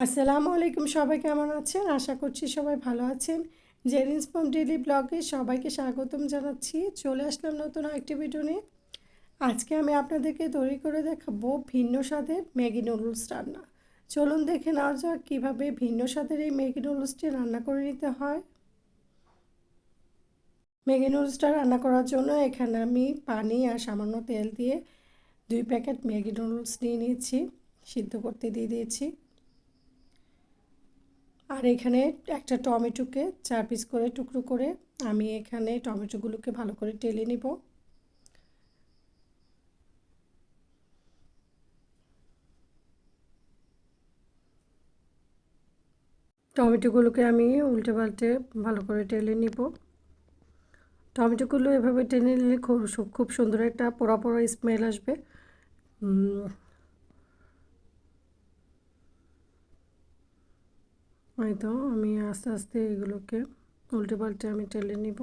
আসসালামু আলাইকুম, সবাই কেমন আছেন? আশা করছি সবাই ভালো আছেন। জেরিন্স ফ্রম ডেলি ব্লগে সবাইকে স্বাগতম জানাচ্ছি। চলে আসলাম নতুন একটি ভিডিও নিয়ে। আজকে আমি আপনাদেরকে তৈরি করে দেখাবো ভিন্ন স্বাদের ম্যাগি নুডলস রান্না। চলুন দেখে নেওয়া যাক কীভাবে ভিন্ন স্বাদের এই ম্যাগি নুডলসটি রান্না করে নিতে হয়। ম্যাগি নুডলসটা রান্না করার জন্য এখানে আমি পানি আর সামান্য তেল দিয়ে দুই প্যাকেট ম্যাগি নুডলস নিয়ে নিয়েছি। সিদ্ধ করতে দিয়ে দিয়েছি। আর এখানে একটা টমেটোকে চার পিস করে টুকরো করে আমি এখানে টমেটোগুলোকে ভালো করে টেলে নিব। টমেটোগুলোকে আমি উল্টে পাল্টে ভালো করে টেলে নিব। টমেটোগুলো এভাবে টেনে নিলে খুব খুব সুন্দর একটা পোড়া পোড়া স্মেল আসবে। হয়তো আমি আস্তে আস্তে এগুলোকে উল্টে পাল্টে আমি টেলে নিব।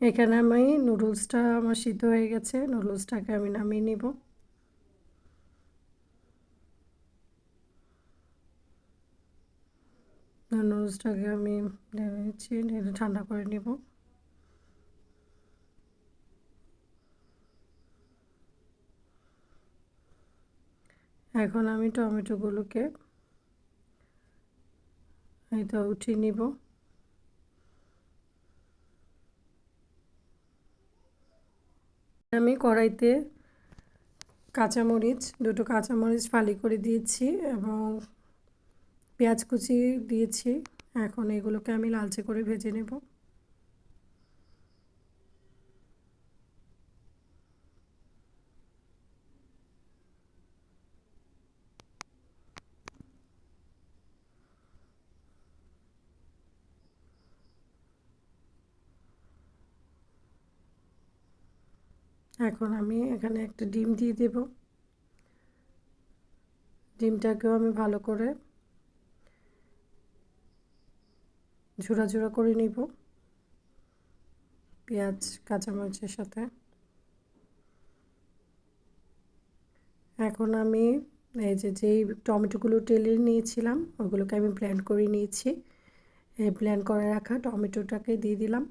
এখানে আমি নুডলসটা আমার সিদ্ধ হয়ে গেছে, নুডলসটাকে আমি নামিয়ে নিব। নুডলসটাকে আমি ঠান্ডা করে নিব। এখন আমি টমেটোগুলোকে তো উঠিয়ে নিব। আমি কড়াইতে কাঁচামরিচ, দুটো কাঁচামরিচ ফালি করে দিয়েছি এবং পেঁয়াজ কুচি দিয়েছি। এখন এগুলোকে আমি লালচে করে ভেজে নেব। এখন আমি এখানে একটা ডিম দিয়ে দেব। ডিমটাকেও আমি ভালো করে ঝোড়া ঝোড়া করে নিব পেঁয়াজ, কাঁচামরিচের সাথে। এখন আমি এই যে, যেই টমেটোগুলো টেলে নিয়েছিলাম, ওগুলোকে আমি ব্ল্যান্ড করে নিয়েছি। এই ব্ল্যান্ড করে রাখা টমেটোটাকে দিয়ে দিলাম।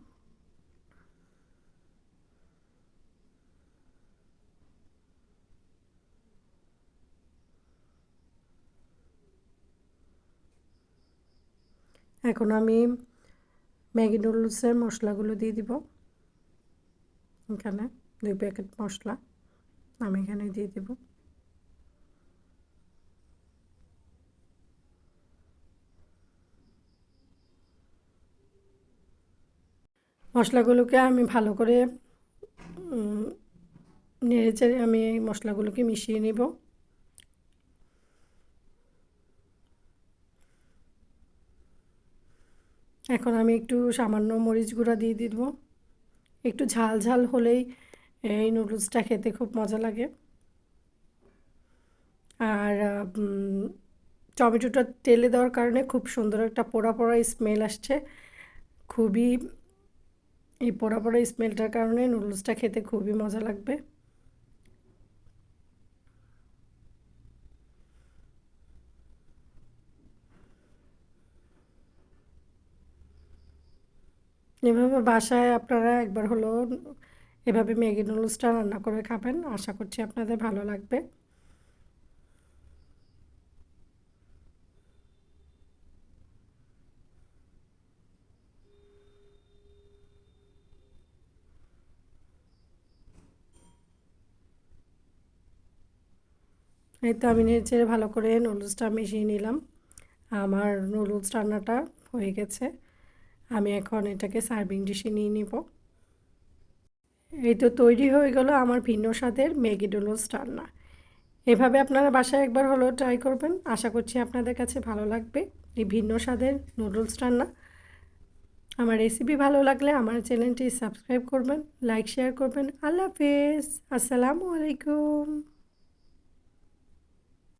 এখন আমি ম্যাগি নুডলসের মশলাগুলো দিয়ে দিব এখানে দুই প্যাকেট মশলা আমি এখানে দিয়ে দেব। মশলাগুলোকে আমি ভালো করে নেড়ে চেড়ে আমি এই মশলাগুলোকে মিশিয়ে নেব। এখন আমি একটু সামান্য মরিচ গুঁড়া দিয়ে দিব। একটু ঝাল ঝাল হলেই এই নুডলসটা খেতে খুব মজা লাগে। আর টমেটোটা তেলে দেওয়ার কারণে খুব সুন্দর একটা পোড়া পোড়া স্মেল আসছে। খুবই এই পোড়া পোড়া স্মেলটার কারণে নুডলসটা খেতে খুবই মজা লাগবে। এভাবে বাসায় আপনারা একবার হলো এভাবে ম্যাগি নুডলসটা রান্না করে খাবেন। আশা করছি আপনাদের ভালো লাগবে। এই তো আমি নেড়ে ভালো করে নুডলসটা মিশিয়ে নিলাম। আমার নুডলস রান্নাটা হয়ে গেছে। আমি এখন এটাকে সার্ভিং ডিশে নিয়ে নিব। এই তো তৈরি হয়ে গেল আমার ভিন্ন স্বাদের ম্যাগি নুডলস রান্না। এভাবে আপনারা বাসায় একবার হলো ট্রাই করবেন। আশা করছি আপনাদের কাছে ভালো লাগবে। এই ভিন্ন স্বাদের নুডলস রান্না। আমার রেসিপি ভালো লাগলে আমার চ্যানেলটি সাবস্ক্রাইব করবেন লাইক শেয়ার করবেন। আল্লাহ হাফেজ। আসসালামু আলাইকুম।